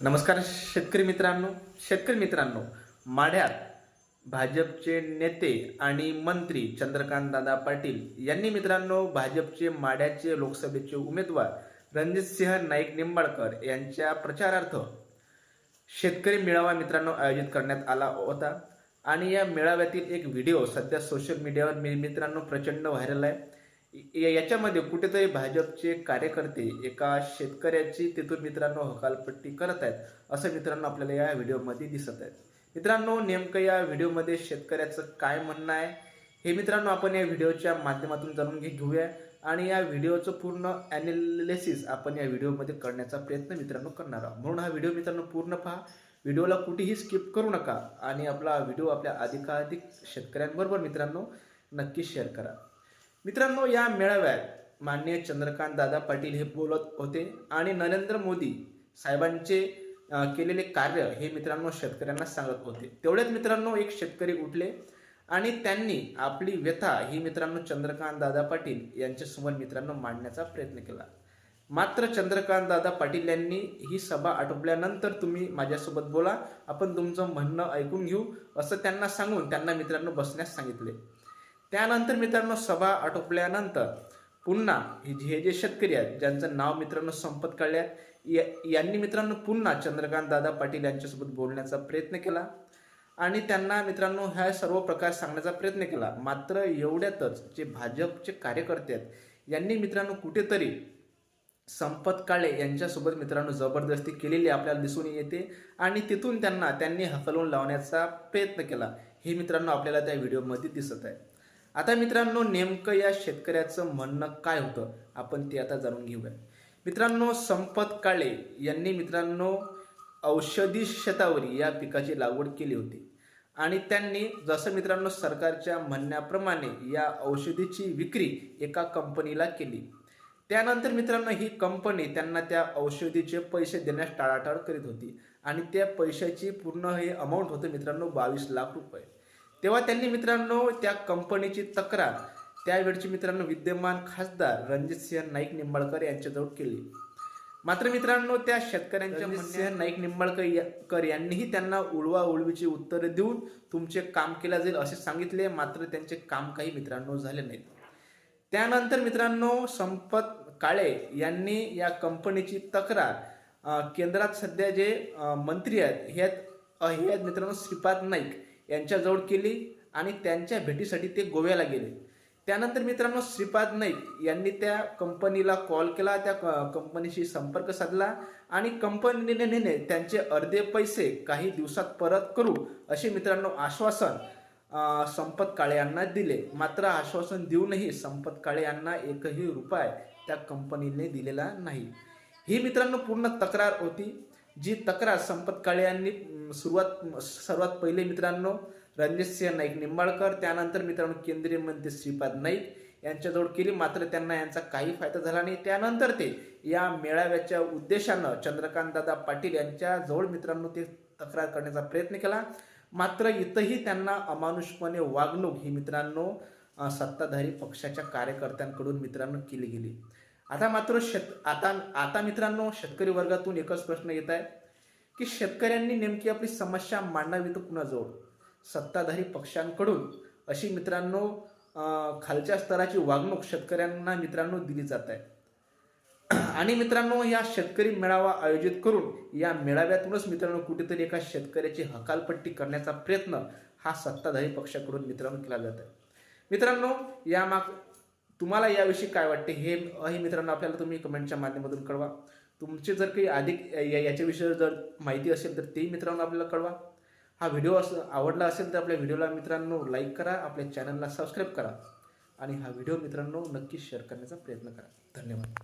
नमस्कार शेतकरी मित्रांनो शेतकरी मित्रांनो माढ्यात भाजपचे नेते आणि मंत्री चंद्रकांत दादा पाटील यांनी मित्रांनो भाजपचे माढ्याचे लोकसभेचे उमेदवार रणजितसिंह नाईक निंबाळकर यांच्या प्रचारार्थ शेतकरी मेळावा मित्रांनो आयोजित करण्यात आला होता. आणि या मेळाव्यातील एक व्हिडिओ सध्या सोशल मीडियावर मित्रांनो प्रचंड व्हायरल आहे. याच्यामध्ये कुठेतरी भाजपचे कार्यकर्ते एका शेतकऱ्याची तिथून मित्रांनो हकालपट्टी करत आहेत असं मित्रांनो आपल्याला या व्हिडिओमध्ये दिसत आहेत. मित्रांनो नेमकं या व्हिडिओमध्ये शेतकऱ्याचं काय म्हणणं आहे हे मित्रांनो आपण या व्हिडिओच्या माध्यमातून जाणून घेऊया. आणि या व्हिडिओचं पूर्ण ॲनालिसिस आपण या व्हिडिओमध्ये करण्याचा प्रयत्न मित्रांनो करणार आहोत. म्हणून हा व्हिडिओ मित्रांनो पूर्ण पहा. व्हिडिओला कुठेही स्किप करू नका. आणि आपला व्हिडिओ आपल्या अधिकाधिक शेतकऱ्यांबरोबर मित्रांनो नक्की शेअर करा. मित्रांनो या मेळाव्यात माननीय चंद्रकांत दादा पाटील हे बोलत होते आणि नरेंद्र मोदी साहेबांचे केलेले कार्य हे मित्रांनो शेतकऱ्यांना सांगत होते. तेवढ्यात मित्रांनो एक शेतकरी उठले आणि त्यांनी आपली व्यथा ही मित्रांनो चंद्रकांत दादा पाटील यांच्यासमोर मित्रांनो मांडण्याचा प्रयत्न केला. मात्र चंद्रकांत दादा पाटील यांनी ही सभा आटोपल्यानंतर तुम्ही माझ्यासोबत बोला आपण तुमचं म्हणणं ऐकून घेऊ असं त्यांना सांगून त्यांना मित्रांनो बसण्यास सांगितले. त्यानंतर मित्रांनो सभा आटोपल्यानंतर पुन्हा हे जे हे जे शेतकरी आहेत ज्यांचं नाव मित्रांनो संपत काढल्यात या- यांनी मित्रांनो पुन्हा चंद्रकांत दादा पाटील यांच्यासोबत बोलण्याचा प्रयत्न केला. आणि त्यांना मित्रांनो ह्या सर्व प्रकार सांगण्याचा प्रयत्न केला. मात्र एवढ्यातच जे भाजपचे कार्यकर्ते आहेत यांनी मित्रांनो कुठेतरी संपत काळे यांच्यासोबत मित्रांनो जबरदस्ती केलेली आपल्याला दिसून येते आणि तिथून त्यांना त्यांनी हकलून लावण्याचा प्रयत्न केला. हे मित्रांनो आपल्याला त्या व्हिडिओमध्ये दिसत आहे. आता मित्रांनो नेमकं या शेतकऱ्याचं म्हणणं काय होतं? आपण ते आता जाणून घेऊया. मित्रांनो संपत काळे यांनी मित्रांनो औषधी शेतावरी या पिकाची लागवड केली होती. आणि त्यांनी जसं मित्रांनो सरकारच्या म्हणण्याप्रमाणे या औषधीची विक्री एका कंपनीला केली. त्यानंतर मित्रांनो ही कंपनी त्यांना त्या औषधीचे पैसे देण्यास टाळाटाळ करीत होती. आणि त्या पैशाची पूर्ण हे अमाऊंट होतं मित्रांनो बावीस लाख रुपये. तेव्हा त्यांनी मित्रांनो त्या कंपनीची तक्रार त्यावेळची मित्रांनो विद्यमान खासदार रणजितसिंह नाईक निंबाळकर यांच्याजवळ केली. मात्र मित्रांनो त्या शेतकऱ्यांच्या म्हणणे नाईक निंबाळकर यांनीही त्यांना उडवा उडवीची उत्तरे देऊन तुमचे काम केले जाईल असे सांगितले मात्र त्यांचे काम काही मित्रांनो झाले नाहीत. त्यानंतर मित्रांनो संपत काळे यांनी या कंपनीची तक्रार केंद्रात सध्या जे मंत्री आहेत हे आहेत अ, हे आहेत मित्रांनो श्रीपाद नाईक. यांच्याजवळ केली आणि त्यांच्या भेटीसाठी ते गोव्याला गेले. त्यानंतर मित्रांनो श्रीपाद नाईक यांनी त्या कंपनीला कॉल केला त्या क- कंपनीशी संपर्क साधला आणि कंपनीने त्यांचे अर्धे पैसे काही दिवसात परत करू असे मित्रांनो आश्वासन संपत काळे यांना दिले. मात्र आश्वासन देऊनही संपत काळे यांना एकही रुपये त्या कंपनीने दिलेला नाही. ही मित्रांनो पूर्ण तक्रार होती. जी तक्रार संपत काळे यांनी सुरुवात सर्वात पहिले मित्रांनो रणजितसिंह नाईक निंबाळकर त्यानंतर मित्रांनो केंद्रीय मंत्री श्रीपाद नाईक यांच्याजवळ केली. मात्र त्यांना यांचा काही फायदा झाला नाही. त्यानंतर ते या मेळाव्याच्या उद्देशानं चंद्रकांत दादा पाटील यांच्याजवळ मित्रांनो ते तक्रार करण्याचा प्रयत्न केला. मात्र इथंही त्यांना अमानुषपणे वागणूक ही मित्रांनो सत्ताधारी पक्षाच्या कार्यकर्त्यांकडून मित्रांनो केली गेली. आता मात्र शेत आता आता मित्रांनो शेतकरी वर्गातून एकच प्रश्न येत आहे की शेतकऱ्यांनी नेमकी आपली समस्या मांडावी तर कुणाजवळ? सत्ताधारी पक्षांकडून अशी मित्रांनो खालच्या स्तराची वागणूक शेतकऱ्यांना मित्रांनो दिली जात आहे. आणि मित्रांनो या शेतकरी मेळावा आयोजित करून या मेळाव्यातूनच मित्रांनो कुठेतरी एका शेतकऱ्याची हकालपट्टी करण्याचा प्रयत्न हा सत्ताधारी पक्षाकडून मित्रांनो केला जात आहे. मित्रांनो या माग तुम्हाला याविषयी काय वाटते? हे हे मित्रांनो आपल्याला तुम्ही कमेंटच्या माध्यमातून कळवा. तुमचे जर काही अधिक या- याच्याविषयी जर माहिती असेल तर तेही मित्रांनो आपल्याला कळवा. हा व्हिडिओ असं आवडला असेल तर आपल्या व्हिडिओला मित्रांनो लाईक करा आपल्या चॅनलला सबस्क्राईब करा. आणि हा व्हिडिओ मित्रांनो नक्की शेअर करण्याचा प्रयत्न करा. धन्यवाद.